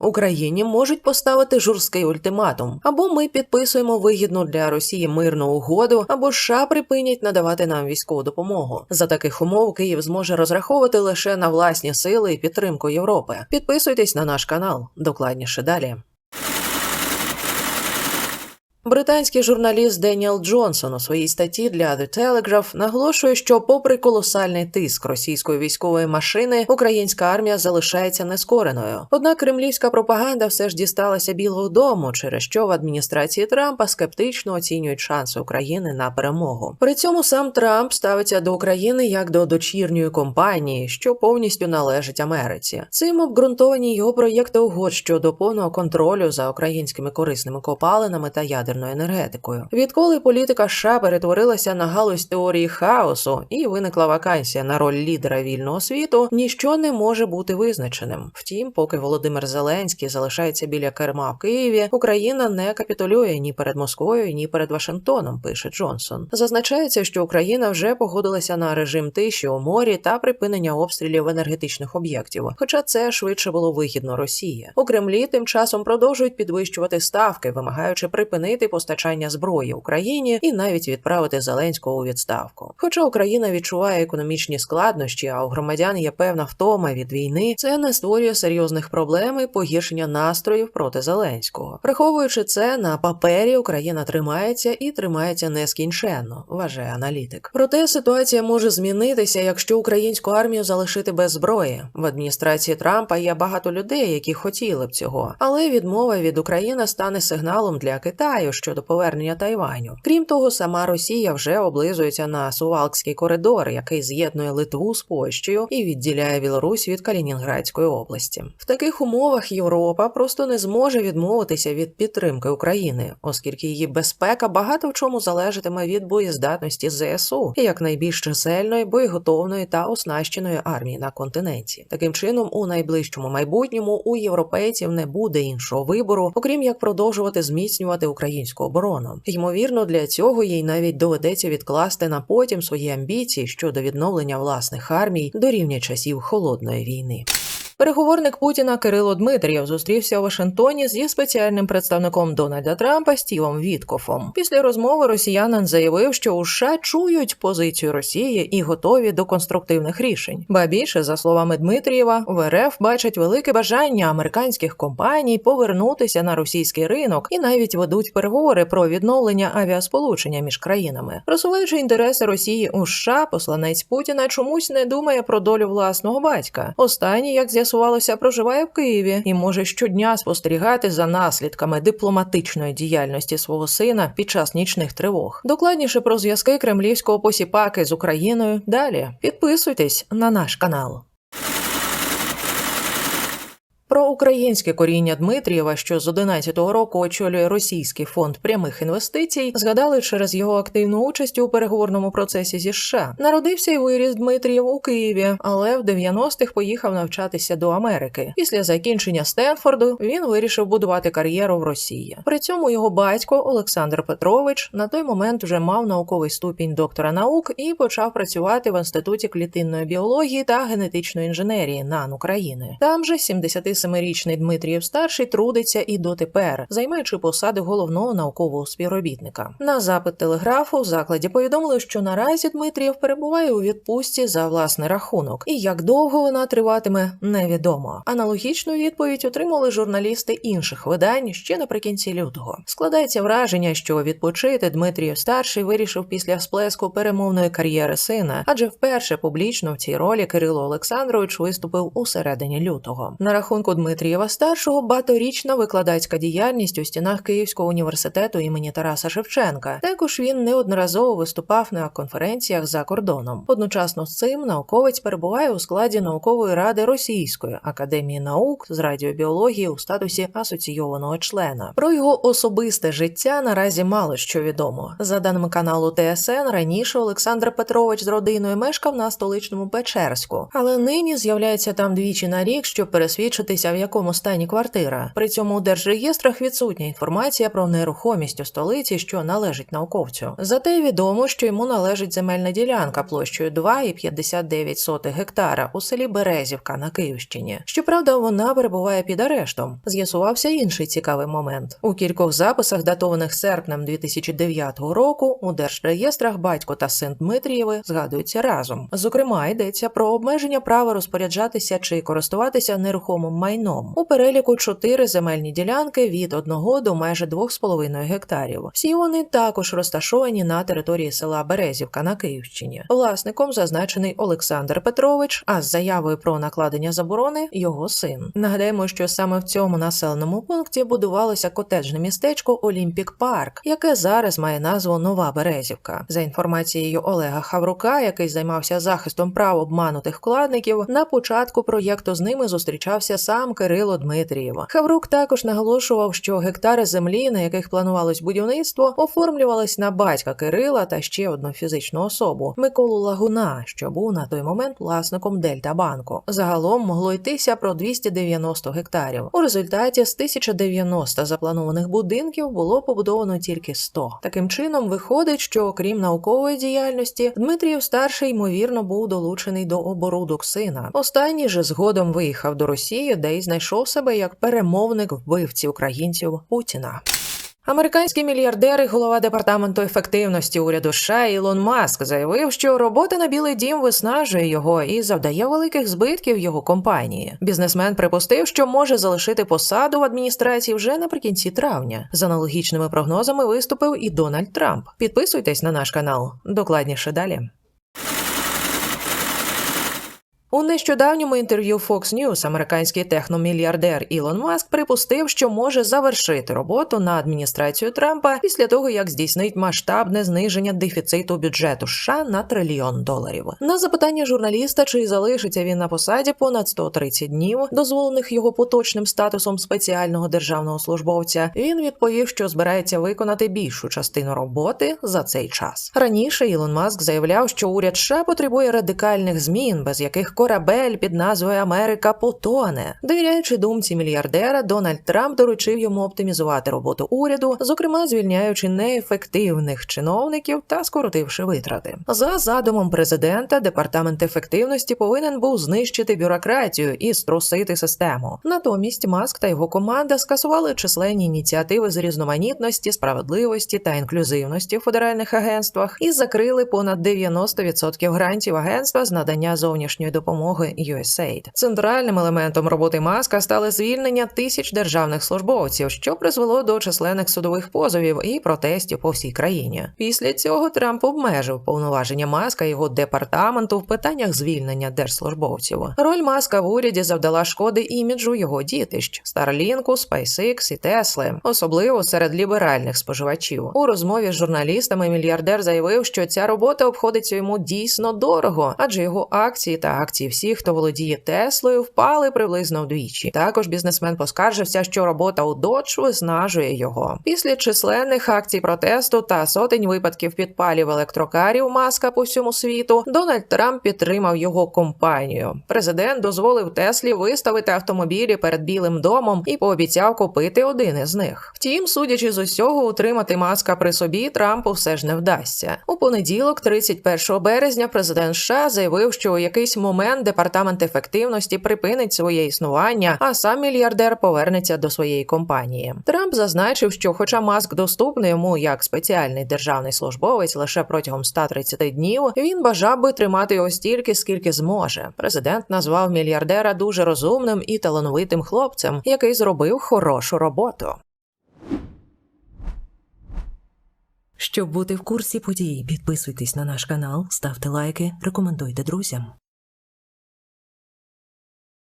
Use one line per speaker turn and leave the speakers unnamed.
Україні можуть поставити жорсткий ультиматум, або ми підписуємо вигідну для Росії мирну угоду, або США припинять надавати нам військову допомогу. За таких умов Київ зможе розраховувати лише на власні сили і підтримку Європи. Підписуйтесь на наш канал. Докладніше далі. Британський журналіст Деніел Джонсон у своїй статті для The Telegraph наголошує, що, попри колосальний тиск російської військової машини, українська армія залишається нескореною. Однак кремлівська пропаганда все ж дісталася Білого Дому, через що в адміністрації Трампа скептично оцінюють шанси України на перемогу. При цьому сам Трамп ставиться до України як до дочірньої компанії, що повністю належить Америці. Цим обґрунтовані його проєкти угод щодо повного контролю за українськими корисними копалинами та ядерною енергетикою. Відколи політика США перетворилася на галузь теорії хаосу і виникла вакансія на роль лідера вільного світу, ніщо не може бути визначеним. Втім, поки Володимир Зеленський залишається біля керма в Києві, Україна не капітулює ні перед Москвою, ні перед Вашингтоном. Пише Джонсон. Зазначається, що Україна вже погодилася на режим тиші у морі та припинення обстрілів енергетичних об'єктів. Хоча це швидше було вигідно Росії. У Кремлі тим часом продовжують підвищувати ставки, вимагаючи припинити постачання зброї Україні і навіть відправити Зеленського у відставку. Хоча Україна відчуває економічні складнощі, а у громадян є певна втома від війни, це не створює серйозних проблем і погіршення настроїв проти Зеленського. Враховуючи це, на папері Україна тримається і тримається нескінченно, вважає аналітик. Проте ситуація може змінитися, якщо українську армію залишити без зброї. В адміністрації Трампа є багато людей, які хотіли б цього, але відмова від України стане сигналом для Китаю щодо повернення Тайваню. Крім того, сама Росія вже облизується на Сувалкський коридор, який з'єднує Литву з Польщею і відділяє Білорусь від Калінінградської області. В таких умовах Європа просто не зможе відмовитися від підтримки України, оскільки її безпека багато в чому залежатиме від боєздатності ЗСУ як найбільш чисельної, боєготовної та оснащеної армії на континенті. Таким чином, у найближчому майбутньому у європейців не буде іншого вибору, окрім як продовжувати зміцнювати українську оборону. Ймовірно, для цього їй навіть доведеться відкласти на потім свої амбіції щодо відновлення власних армій до рівня часів холодної війни. Переговорник Путіна Кирило Дмитрієв зустрівся у Вашингтоні зі спеціальним представником Дональда Трампа Стівом Віткофом. Після розмови росіянин заявив, що у США чують позицію Росії і готові до конструктивних рішень. Ба більше, за словами Дмитрієва, в РФ бачать велике бажання американських компаній повернутися на російський ринок і навіть ведуть переговори про відновлення авіасполучення між країнами. Просуваючи інтереси Росії у США, посланець Путіна чомусь не думає про долю власного батька. Останній, як з'ясувалося, проживає в Києві і може щодня спостерігати за наслідками дипломатичної діяльності свого сина під час нічних тривог. Докладніше про зв'язки кремлівського посіпаки з Україною. Далі підписуйтесь на наш канал. Про українське коріння Дмитрієва, що з 11-го року очолює російський фонд прямих інвестицій, згадали через його активну участь у переговорному процесі зі США. Народився і виріс Дмитрієв у Києві, але в 90-х поїхав навчатися до Америки. Після закінчення Стенфорду він вирішив будувати кар'єру в Росії. При цьому його батько Олександр Петрович на той момент вже мав науковий ступінь доктора наук і почав працювати в інституті клітинної біології та генетичної інженерії НАН України. Там же 70 27-річний Дмитрієв старший трудиться і дотепер, займаючи посади головного наукового співробітника. На запит телеграфу в закладі повідомили, що наразі Дмитрієв перебуває у відпустці за власний рахунок, і як довго вона триватиме, невідомо. Аналогічну відповідь отримали журналісти інших видань ще наприкінці лютого. Складається враження, що відпочити Дмитрієв старший вирішив після сплеску перемовної кар'єри сина, адже вперше публічно в цій ролі Кирило Олександрович виступив у середині лютого. На рахунку Дмитрієва старшого багаторічна викладацька діяльність у стінах Київського університету імені Тараса Шевченка. Також він неодноразово виступав на конференціях за кордоном. Одночасно з цим науковець перебуває у складі наукової ради Російської академії наук з радіобіології у статусі асоційованого члена. Про його особисте життя наразі мало що відомо. За даними каналу ТСН, раніше Олександр Петрович з родиною мешкав на столичному Печерську, але нині з'являється там двічі на рік, щоб пересвідчити дізнатися, в якому стані квартира. При цьому у держреєстрах відсутня інформація про нерухомість у столиці, що належить науковцю. Зате відомо, що йому належить земельна ділянка площею 2,59 гектара у селі Березівка на Київщині. Щоправда, вона перебуває під арештом. З'ясувався інший цікавий момент. У кількох записах, датованих серпнем 2009 року, у держреєстрах батько та син Дмитрієви згадуються разом. Зокрема, йдеться про обмеження права розпоряджатися чи користуватися нерухомим майном. У переліку чотири земельні ділянки від 1 до майже 2,5 гектарів. Всі вони також розташовані на території села Березівка на Київщині. Власником зазначений Олександр Петрович, а з заявою про накладення заборони його син. Нагадаємо, що саме в цьому населеному пункті будувалося котеджне містечко Олімпік Парк, яке зараз має назву Нова Березівка. За інформацією Олега Хаврука, який займався захистом прав обманутих вкладників, на початку проєкту з ними зустрічався сам Кирило Дмитрієв. Хаврук також наголошував, що гектари землі, на яких планувалось будівництво, оформлювались на батька Кирила та ще одну фізичну особу Миколу Лагуна, що був на той момент власником Дельта Банку. Загалом могло йтися про 290 гектарів. У результаті з 1090 запланованих будинків було побудовано тільки 100. Таким чином, виходить, що окрім наукової діяльності, Дмитрієв старший ймовірно був долучений до оборудок сина. Останній же згодом виїхав до Росії, де й знайшов себе як перемовник вбивці українців Путіна. Американський мільярдер і голова департаменту ефективності уряду США Ілон Маск заявив, що робота на Білий Дім виснажує його і завдає великих збитків його компанії. Бізнесмен припустив, що може залишити посаду в адміністрації вже наприкінці травня. З аналогічними прогнозами виступив і Дональд Трамп. Підписуйтесь на наш канал. Докладніше далі. У нещодавньому інтерв'ю Fox News американський техномільярдер Ілон Маск припустив, що може завершити роботу на адміністрацію Трампа після того, як здійснить масштабне зниження дефіциту бюджету США на трильйон доларів. На запитання журналіста, чи залишиться він на посаді понад 130 днів, дозволених його поточним статусом спеціального державного службовця, він відповів, що збирається виконати більшу частину роботи за цей час. Раніше Ілон Маск заявляв, що уряд США потребує радикальних змін, без яких корабель під назвою Америка потоне. Довіряючи думці мільярдера, Дональд Трамп доручив йому оптимізувати роботу уряду, зокрема звільняючи неефективних чиновників та скоротивши витрати. За задумом президента, департамент ефективності повинен був знищити бюрократію і струсити систему. Натомість Маск та його команда скасували численні ініціативи з різноманітності, справедливості та інклюзивності в федеральних агентствах і закрили понад 90% грантів агентства з надання зовнішньої допомоги USAID. Центральним елементом роботи маска стали звільнення тисяч державних службовців, що призвело до численних судових позовів і протестів по всій країні. Після цього Трамп обмежив повноваження маска його департаменту в питаннях звільнення держслужбовців. Роль маска в уряді завдала шкоди іміджу його дітищ Старлінку, SpaceX і Тесли, особливо серед ліберальних споживачів. У розмові з журналістами мільярдер заявив, що ця робота обходиться йому дійсно дорого, адже його акції та акції всіх, хто володіє Теслою, впали приблизно вдвічі. Також бізнесмен поскаржився, що робота у Dodge виснажує його. Після численних акцій протесту та сотень випадків підпалів електрокарів маска по всьому світу, Дональд Трамп підтримав його компанію. Президент дозволив Теслі виставити автомобілі перед Білим домом і пообіцяв купити один із них. Втім, судячи з усього, утримати маска при собі Трампу все ж не вдасться. У понеділок, 31 березня, президент США заявив, що у якийсь момент департамент ефективності припинить своє існування, а сам мільярдер повернеться до своєї компанії. Трамп зазначив, що, хоча маск доступний йому як спеціальний державний службовець лише протягом 130 днів, він бажав би тримати його стільки, скільки зможе. Президент назвав мільярдера дуже розумним і талановитим хлопцем, який зробив хорошу роботу. Щоб бути в курсі подій, підписуйтесь на наш канал, ставте лайки, рекомендуйте друзям.